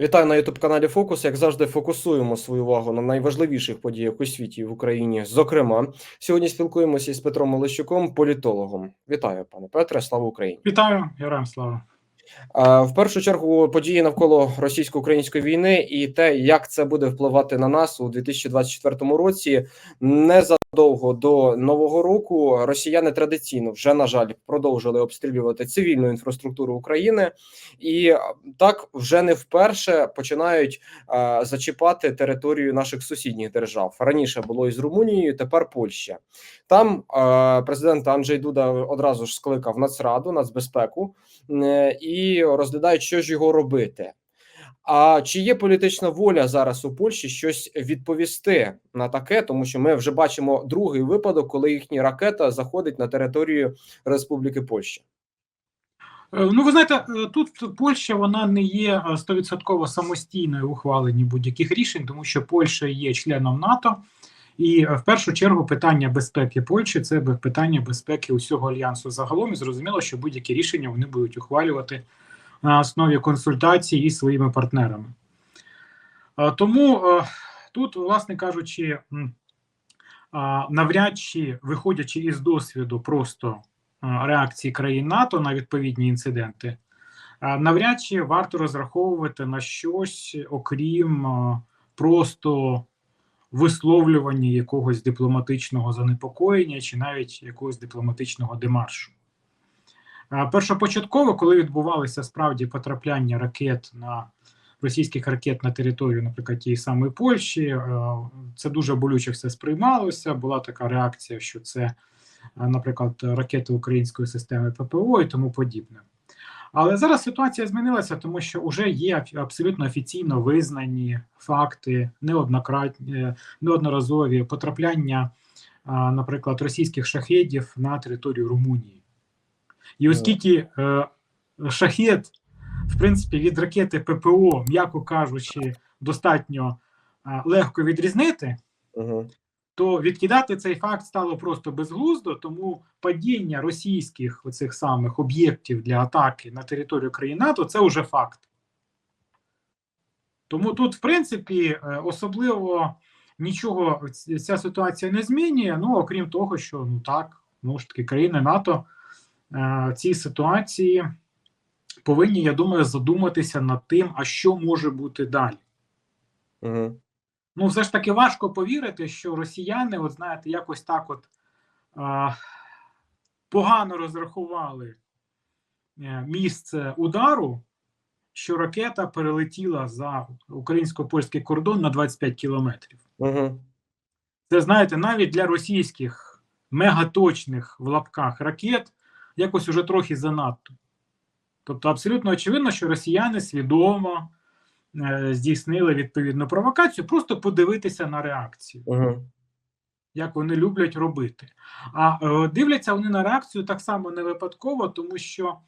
Вітаю на youtube каналі Фокус. Як завжди, фокусуємо свою увагу на найважливіших подіях у світі і в Україні. Зокрема, сьогодні спілкуємося із Петром Олещуком, політологом. Вітаю, пане Петре. Слава Україні! Вітаю, героям слава. В першу чергу події навколо російсько-української війни і те, як це буде впливати на нас у 2024 році. Незадовго до нового року росіяни традиційно вже на жаль продовжили обстрілювати цивільну інфраструктуру України, і так вже не вперше починають а, зачіпати територію наших сусідніх держав. Раніше було із Румунією, тепер Польща. Там а, президент Анджей Дуда одразу ж скликав нацраду, нацбезпеку е, і розглядають, що ж його робити. А чи є політична воля зараз у Польщі щось відповісти на таке, тому що ми вже бачимо другий випадок, коли їхня ракета заходить на територію Республіки Польща? Е, Ну, ви знаєте, е, тут Польща вона не є е, стовідсотково самостійною в ухваленні будь-яких рішень, тому що Польща є членом НАТО, і в першу чергу питання безпеки Польщі це питання безпеки усього альянсу загалом. І зрозуміло, що будь-які рішення вони будуть ухвалювати на основі консультацій із своїми партнерами. Тому тут, власне кажучи, навряд чи виходячи із досвіду просто реакції країн НАТО на відповідні інциденти, навряд чи варто розраховувати на щось, окрім просто висловлювання якогось дипломатичного занепокоєння чи навіть якогось дипломатичного демаршу. Першопочатково, коли відбувалися справді потрапляння ракет на російських ракет на територію, наприклад, тієї самої Польщі, е, це дуже болюче все сприймалося. Була така реакція, що це, е, наприклад, ракети української системи ППО і тому подібне. Але зараз ситуація змінилася, тому що вже є абсолютно офіційно визнані факти неоднократні, е, неодноразові потрапляння, наприклад, російських шахедів на територію Румунії. І оскільки е, шахет, в принципі, від ракети ППО, м'яко кажучи, достатньо а, легко відрізнити, Угу. то відкидати цей факт стало просто безглуздо, тому падіння російських оцих самих об'єктів для атаки на територію країн НАТО це вже факт. Тому тут, в принципі, е, особливо нічого ця ситуація не змінює. Ну, окрім того, що ну так, ну ж таки, країни НАТО е, в цій ситуації повинні, я думаю, задуматися над тим, а що може бути далі. Угу. Ну, все ж таки важко повірити, що росіяни, от знаєте, якось так от а, погано розрахували е, місце удару, що ракета перелетіла за українсько-польський кордон на 25 кілометрів. Угу. Це знаєте, навіть для російських мегаточних в лапках ракет якось уже трохи занадто. Тобто, абсолютно очевидно, що росіяни свідомо е, здійснили відповідну провокацію, просто подивитися на реакцію, Угу. як вони люблять робити. А е, дивляться вони на реакцію так само не випадково, тому що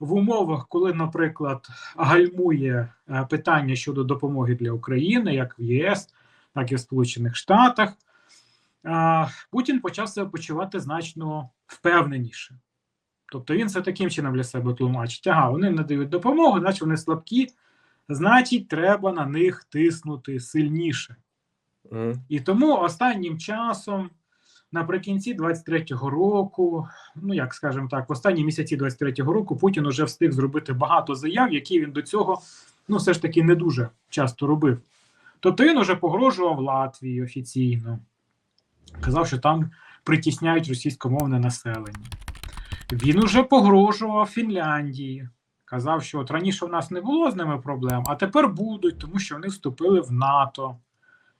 в умовах, коли, наприклад, гальмує е, питання щодо допомоги для України, як в ЄС, так і в Сполучених Штатах, е, Путін почав себе почувати значно впевненіше. Тобто він це таким чином для себе тлумачить. Ага, вони надають допомогу, значить вони слабкі, значить, треба на них тиснути сильніше. Угу. І тому останнім часом, наприкінці 23-го року, ну як скажемо так, в останні місяці 23-го року Путін уже встиг зробити багато заяв, які він до цього ну все ж таки не дуже часто робив. Тобто він уже погрожував Латвії офіційно, казав, що там притісняють російськомовне населення. Він уже погрожував Фінляндії. Казав, що от раніше в нас не було з ними проблем, а тепер будуть, тому що вони вступили в НАТО.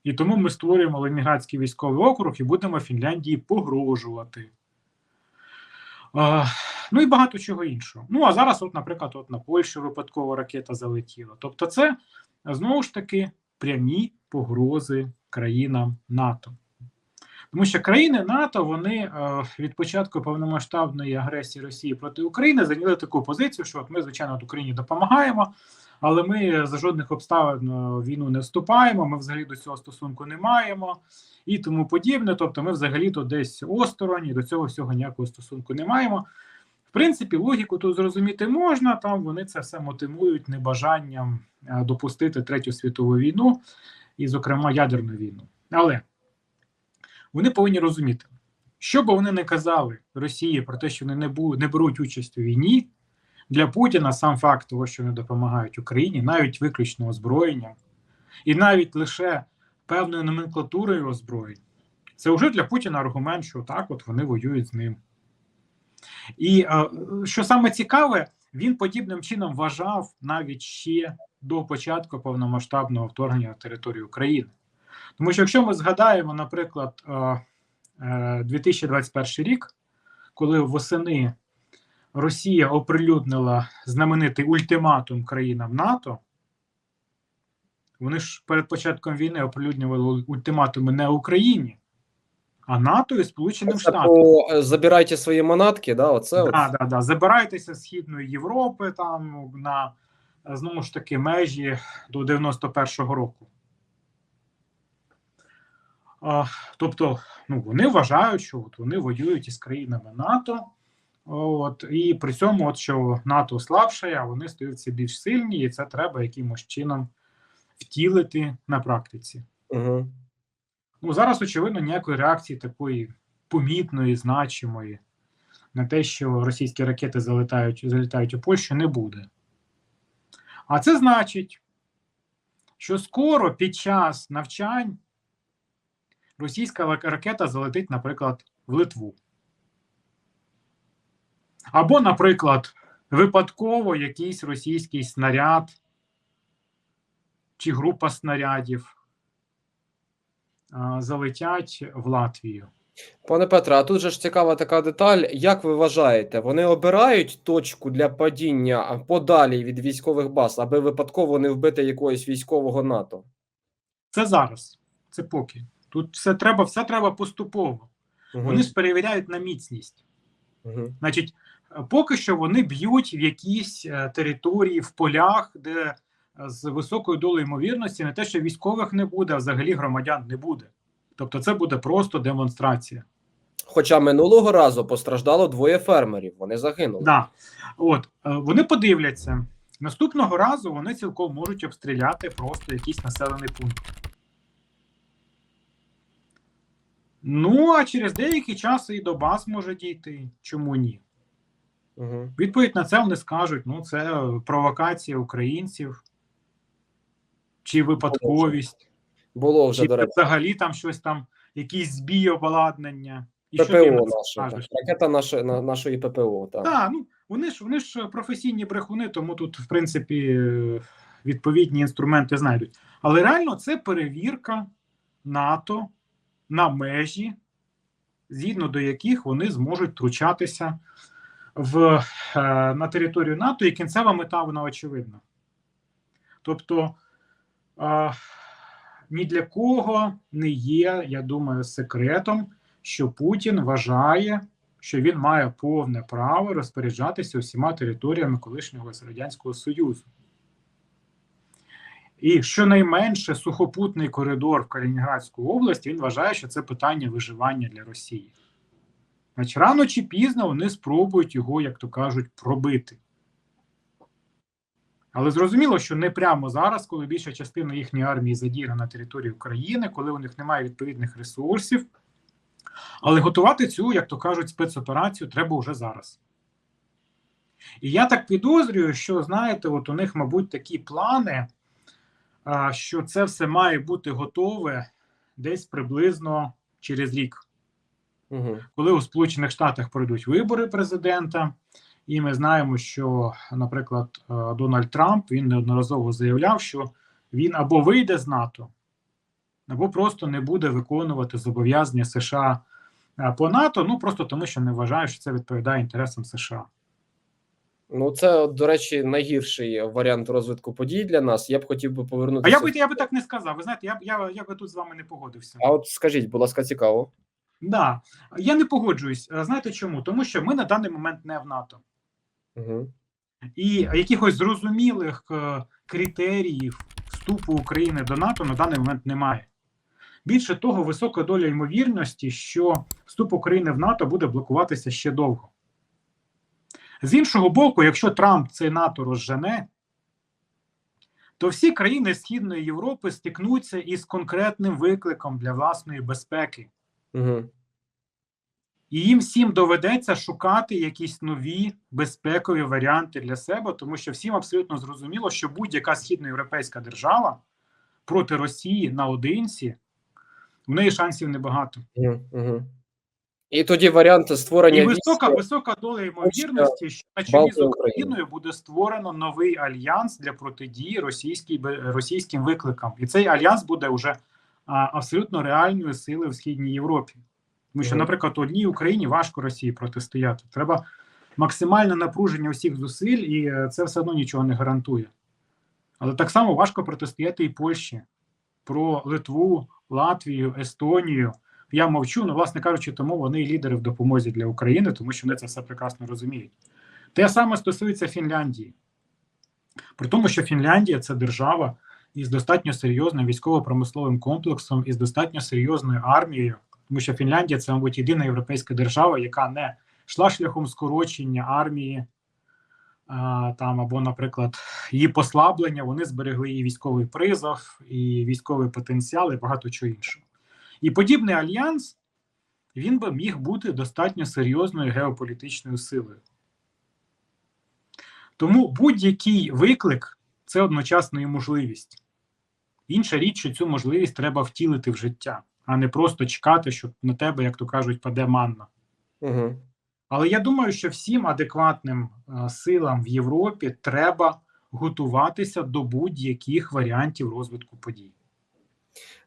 І тому ми створюємо Ленінградський військовий округ і будемо Фінляндії погрожувати. А, ну і багато чого іншого. Ну а зараз, от, наприклад, от на Польщу випадково ракета залетіла. Тобто, це знову ж таки прямі погрози країнам НАТО. Тому що країни НАТО вони е, від початку повномасштабної агресії Росії проти України зайняли таку позицію, що от ми, звичайно, от Україні допомагаємо, але ми за жодних обставин е, війну не вступаємо, ми взагалі до цього стосунку не маємо і тому подібне. Тобто, ми взагалі то десь осторонь і до цього всього ніякого стосунку не маємо. В принципі, логіку тут зрозуміти можна. Там вони це все мотивують небажанням е, допустити третю світову війну і, зокрема, ядерну війну. Але вони повинні розуміти, що би вони не казали Росії про те, що вони не, бу- не беруть участь у війні. Для Путіна сам факт того, що вони допомагають Україні, навіть виключно озброєнням, і навіть лише певною номенклатурою озброєнь, це вже для Путіна аргумент, що так, от вони воюють з ним. І е, що саме цікаве, він подібним чином вважав навіть ще до початку повномасштабного вторгнення на територію України. Тому що якщо ми згадаємо, наприклад, е, е, 2021 рік, коли восени Росія оприлюднила знаменитий ультиматум країнам НАТО, вони ж перед початком війни оприлюднювали ультиматуми не Україні, а НАТО і Сполученим Штатам. е, забирайте свої манатки, да, оце. Да, да, да. Забирайтеся з Східної Європи там на е, знову ж таки межі до 91-го року. А, тобто, ну, вони вважають, що от вони воюють із країнами НАТО. От, і при цьому, от, що НАТО слабшає, а вони стають все більш сильні, і це треба якимось чином втілити на практиці. Угу. Ну, зараз, очевидно, ніякої реакції такої помітної, значимої на те, що російські ракети залітають, залітають у Польщу, не буде. А це значить, що скоро під час навчань російська ракета залетить, наприклад, в Литву. Або, наприклад, випадково якийсь російський снаряд чи група снарядів залетять в Латвію. Пане Петре, а тут же ж цікава така деталь. Як ви вважаєте, вони обирають точку для падіння подалі від військових баз, аби випадково не вбити якогось військового НАТО? Це зараз, це поки. Тут все треба, все треба поступово. Угу. Вони ж перевіряють на міцність. Угу. Значить, е, поки що вони б'ють в якісь е, території, в полях, де е, з високою долею ймовірності не те, що військових не буде, а взагалі громадян не буде. Тобто, це буде просто демонстрація. Хоча минулого разу постраждало двоє фермерів, вони загинули. Да. От вони подивляться. Наступного разу вони цілком можуть обстріляти просто якийсь населений пункт. Ну, а через деякий час і до баз може дійти. Чому ні? Угу. Відповідь на це вони скажуть: ну, це провокація українців, чи випадковість, Було вже, чи до речі, взагалі там щось там, якісь збій обладнання. І ППО наше. так. Ракета наше, на, нашої ППО. Так. Так, ну вони ж вони ж професійні брехуни, тому тут, в принципі, відповідні інструменти знайдуть. Але реально це перевірка НАТО на межі, згідно до яких вони зможуть втручатися в, е, на територію НАТО, і кінцева мета вона очевидна. Тобто е, ні для кого не є, я думаю, секретом, що Путін вважає, що він має повне право розпоряджатися усіма територіями колишнього Радянського Союзу. І щонайменше сухопутний коридор в Калінінградську область він вважає, що це питання виживання для Росії. Значить, рано чи пізно вони спробують його, як то кажуть, пробити. Але зрозуміло, що не прямо зараз, коли більша частина їхньої армії задіяна на території України, коли у них немає відповідних ресурсів. Але готувати цю, як то кажуть, спецоперацію треба вже зараз. І я так підозрюю, що, знаєте, от у них, мабуть, такі плани, що це все має бути готове десь приблизно через рік, Угу. коли у Сполучених Штатах пройдуть вибори президента. І ми знаємо, що, наприклад, е, Дональд Трамп він неодноразово заявляв, що він або вийде з НАТО, або просто не буде виконувати зобов'язання США е, по НАТО, ну просто тому, що не вважає, що це відповідає інтересам США. Ну, це, до речі, найгірший варіант розвитку подій для нас. Я б хотів би А я би я би так не сказав. Ви знаєте, я б я, я би тут з вами не погодився. А от скажіть, будь ласка, цікаво. Да, я не погоджуюсь. Е, Знаєте чому? Тому що ми на даний момент не в НАТО. Угу. І якихось зрозумілих е, критеріїв вступу України до НАТО на даний момент немає. Більше того, висока доля ймовірності, що вступ України в НАТО буде блокуватися ще довго. З іншого боку, якщо Трамп це НАТО розжене, то всі країни Східної Європи стикнуться із конкретним викликом для власної безпеки. Угу. І їм всім доведеться шукати якісь нові безпекові варіанти для себе, тому що всім абсолютно зрозуміло, що будь-яка східноєвропейська держава проти Росії наодинці, в неї шансів небагато. Угу. І тоді варіант створення І висока, війська- висока доля ймовірності, що на чолі з Україною буде створено новий альянс для протидії російській російським викликам, і цей альянс буде вже а, абсолютно реальною силою в східній Європі. Тому що, наприклад, одній Україні важко Росії протистояти. Треба максимальне напруження усіх зусиль, і е, це все одно нічого не гарантує. Але так само важко протистояти і Польщі про Литву, Латвію, Естонію. Я мовчу, ну, власне кажучи, тому вони і лідери в допомозі для України, тому що вони це все прекрасно розуміють. Те саме стосується Фінляндії. При тому, що Фінляндія це держава із достатньо серйозним військово-промисловим комплексом, із достатньо серйозною армією, тому що Фінляндія це, мабуть, єдина європейська держава, яка не йшла шляхом скорочення армії. а, Там або, наприклад, її послаблення, вони зберегли і військовий призов, і військовий потенціал, і багато чого іншого. І подібний альянс він би міг бути достатньо серйозною геополітичною силою. Тому будь-який виклик це одночасно і можливість. Інша річ, що цю можливість треба втілити в життя, а не просто чекати, що на тебе, як то кажуть, паде манна. Угу. Але я думаю, що всім адекватним е, силам в Європі треба готуватися до будь-яких варіантів розвитку подій.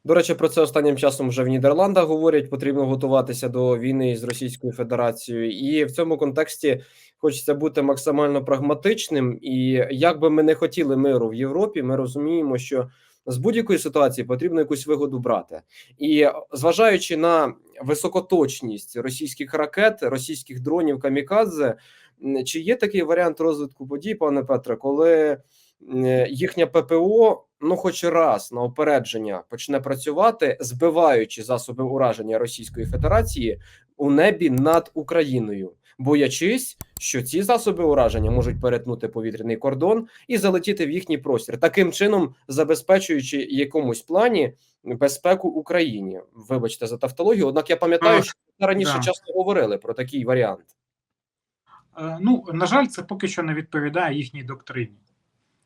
До речі, про це останнім часом вже в Нідерландах говорять. Потрібно готуватися до війни з Російською Федерацією, і в цьому контексті хочеться бути максимально прагматичним. І як би ми не хотіли миру в Європі, ми розуміємо, що з будь-якої ситуації потрібно якусь вигоду брати. І зважаючи на високоточність російських ракет, російських дронів камікадзе, чи є такий варіант розвитку подій, пане Петре, коли м, їхня ППО, ну хоч раз на опередження почне працювати, збиваючи засоби ураження Російської Федерації у небі над Україною, боячись, що ці засоби ураження можуть перетнути повітряний кордон і залетіти в їхній простір, таким чином забезпечуючи якомусь плані безпеку Україні. Вибачте за тавтологію. Однак я пам'ятаю, що ми раніше да. часто говорили про такий варіант. Е, Ну, на жаль, це поки що не відповідає їхній доктрині.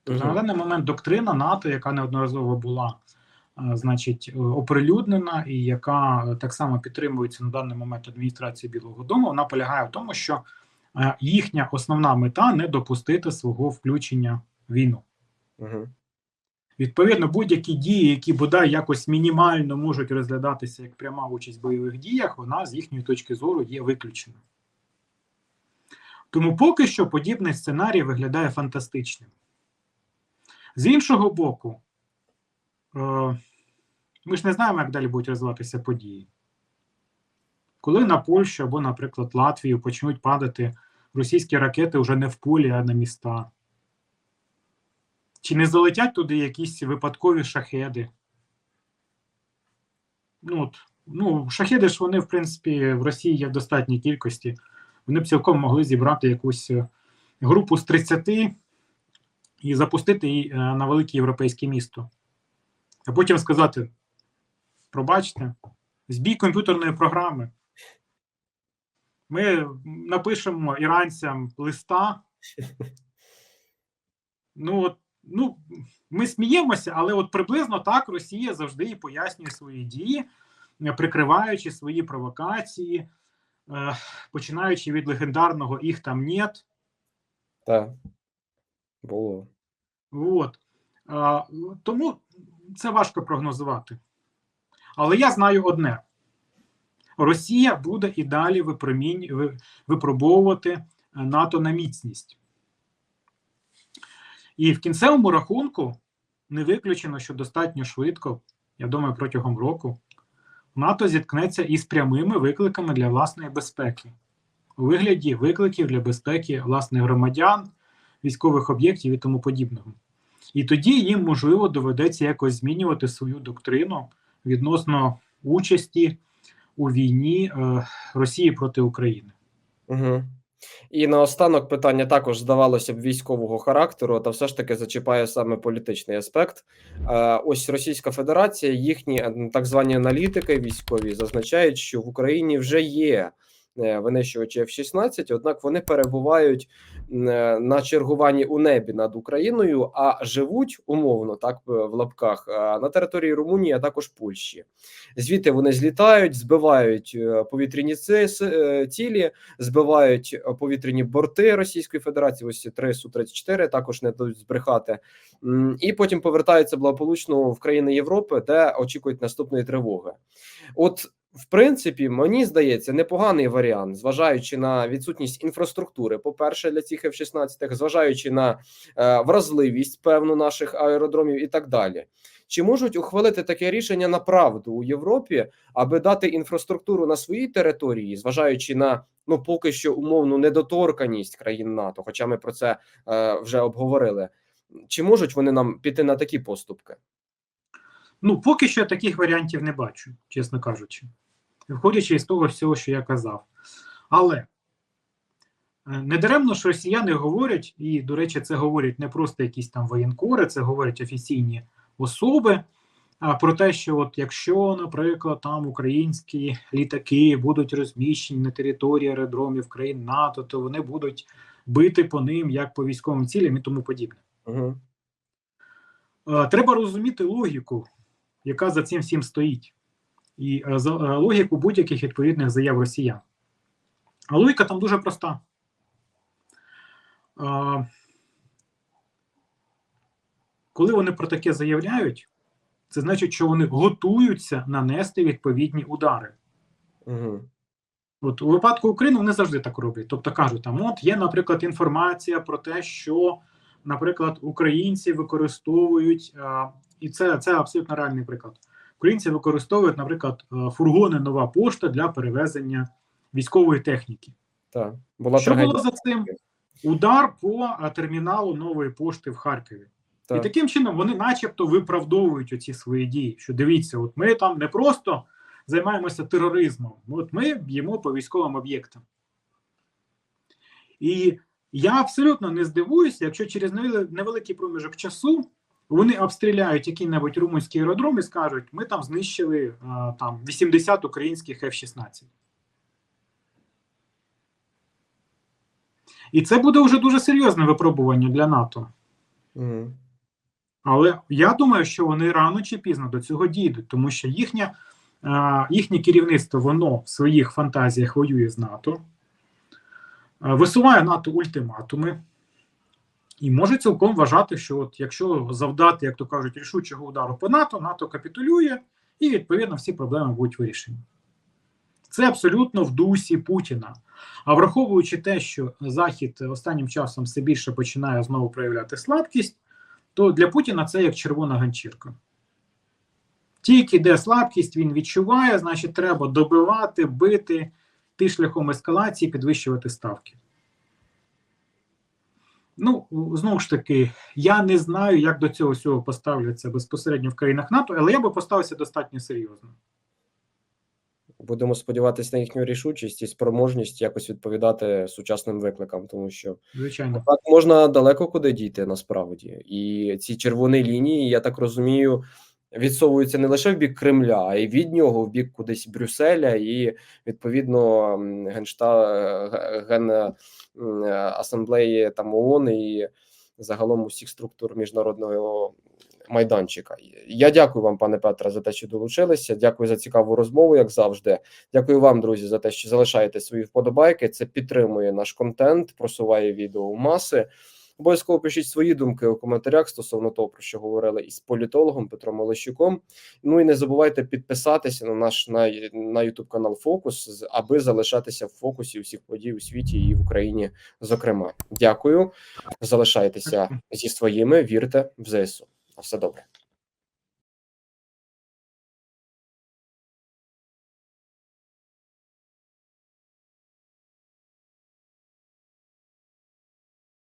Тобто на даний момент доктрина НАТО, яка неодноразово була, е, значить, е, оприлюднена, і яка е, так само підтримується на даний момент адміністрацією Білого Дому, вона полягає в тому, що їхня основна мета не допустити свого включення в війну. Угу. Відповідно, будь-які дії, які бодай якось мінімально можуть розглядатися як пряма участь в бойових діях, вона з їхньої точки зору є виключена. Тому поки що подібний сценарій виглядає фантастичним. З іншого боку, е, ми ж не знаємо, як далі будуть розвиватися події. Коли на Польщу або, наприклад, Латвію почнуть падати російські ракети вже не в полі, а на міста. Чи не залетять туди якісь випадкові шахеди? Ну, от, ну, шахеди ж вони, в принципі, в Росії є в достатній кількості. Вони б цілком могли зібрати якусь е, групу з 30 і запустити її е, на велике європейське місто. А потім сказати: пробачте, збій комп'ютерної програми. Ми напишемо іранцям листа. Ну, от, ну, ми сміємося, але от приблизно так Росія завжди і пояснює свої дії, е, прикриваючи свої провокації, е, починаючи від легендарного їх там нет. Так. Було. От. А, тому це важко прогнозувати. Але я знаю одне: Росія буде і далі випромінь, випробовувати е, НАТО на міцність. І в кінцевому рахунку не виключено, що достатньо швидко, я думаю, протягом року, НАТО зіткнеться із прямими викликами для власної безпеки у вигляді викликів для безпеки власних громадян, військових об'єктів і тому подібного. І тоді їм, можливо, доведеться якось змінювати свою доктрину відносно участі у війні е, Росії проти України. Угу. І наостанок питання також здавалося б військового характеру, та все ж таки зачіпає саме політичний аспект. Е, Ось Російська Федерація, їхні е, так звані аналітики військові зазначають, що в Україні вже є е, винищувачі F-16, однак вони перебувають на чергуванні у небі над Україною, а живуть умовно так е, в лапках е, на території Румунії, а також Польщі. Звідти вони злітають, збивають е, повітряні е, цілі, збивають е, повітряні борти Російської Федерації. Ось три су 34 також не дадуть збрехати, і потім повертаються благополучно в країни Європи, де очікують наступної тривоги. От, в принципі, мені здається, непоганий варіант, зважаючи на відсутність інфраструктури, по-перше, для цих F-16, зважаючи на е, вразливість певну наших аеродромів і так далі. Чи можуть ухвалити таке рішення на правду у Європі, аби дати інфраструктуру на своїй території, зважаючи на ну поки що умовну недоторканість країн НАТО, хоча ми про це е, вже обговорили. Чи можуть вони нам піти на такі поступки? Ну, поки що я таких варіантів не бачу, чесно кажучи, виходячи із того всього, що я казав. Але е, недаремно ж росіяни говорять, і, до речі, це говорять не просто якісь там воєнкори, це говорять офіційні особи. А про те, що от якщо, наприклад, там українські літаки будуть розміщені на території аеродромів країн НАТО, то вони будуть бити по ним як по військовим цілям і тому подібне. Угу. Треба розуміти логіку, яка за цим всім стоїть, і е, е, логіку будь-яких відповідних заяв росіян. А логіка там дуже проста. Е, Коли вони про таке заявляють, це значить, що вони готуються нанести відповідні удари. Угу. От у випадку України вони завжди так роблять. Тобто кажуть, там от є, наприклад, інформація про те, що, наприклад, українці використовують, е, і це, це абсолютно реальний приклад. Українці використовують, наприклад, е, фургони нова пошта для перевезення військової техніки. Так, була що трагедія. було за цим? Удар по е, терміналу нової пошти в Харкові. Так. І таким чином вони, начебто, виправдовують оці свої дії. Що дивіться, от ми там не просто займаємося тероризмом, от ми б'ємо по військовим об'єктам. І я абсолютно не здивуюся, якщо через невеликий проміжок часу вони обстріляють який-небудь румунський аеродром і скажуть, ми там знищили е, там 80 українських F-16. І це буде вже дуже серйозне випробування для НАТО. Угу. Але я думаю, що вони рано чи пізно до цього дійдуть, тому що їхнє, е, їхнє керівництво воно в своїх фантазіях воює з НАТО, е, висуває НАТО ультиматуми, і може цілком вважати, що от якщо завдати, як то кажуть, рішучого удару по НАТО, НАТО капітулює, і відповідно всі проблеми будуть вирішені. Це абсолютно в дусі Путіна. А враховуючи те, що Захід останнім часом все більше починає знову проявляти слабкість то для Путіна це як червона ганчірка. Тільки де слабкість він відчуває, значить, треба добивати, бити, йти шляхом ескалації, підвищувати ставки. Ну, знову ж таки, я не знаю, як до цього всього поставляться безпосередньо в країнах НАТО, але я би поставився достатньо серйозно. Будемо сподіватися на їхню рішучість і спроможність якось відповідати сучасним викликам, тому що Звичайно. так можна далеко куди дійти насправді. І ці червоні лінії, я так розумію, відсовуються не лише в бік Кремля, а й від нього в бік кудись Брюсселя, і відповідно геншта ге- ген асамблеї там ООН і загалом усіх структур міжнародного майданчика. Я дякую вам, пане Петре, за те, що долучилися. Дякую за цікаву розмову, як завжди. Дякую вам, друзі, за те, що залишаєте свої вподобайки. Це підтримує наш контент, просуває відео у маси. Обов'язково пишіть свої думки у коментарях стосовно того, про що говорили із політологом Петром Олещуком. Ну і не забувайте підписатися на наш на, на YouTube канал Фокус, аби залишатися в фокусі усіх подій у світі і в Україні. Зокрема, дякую. Залишайтеся зі своїми, вірте в ЗСУ. На все добре.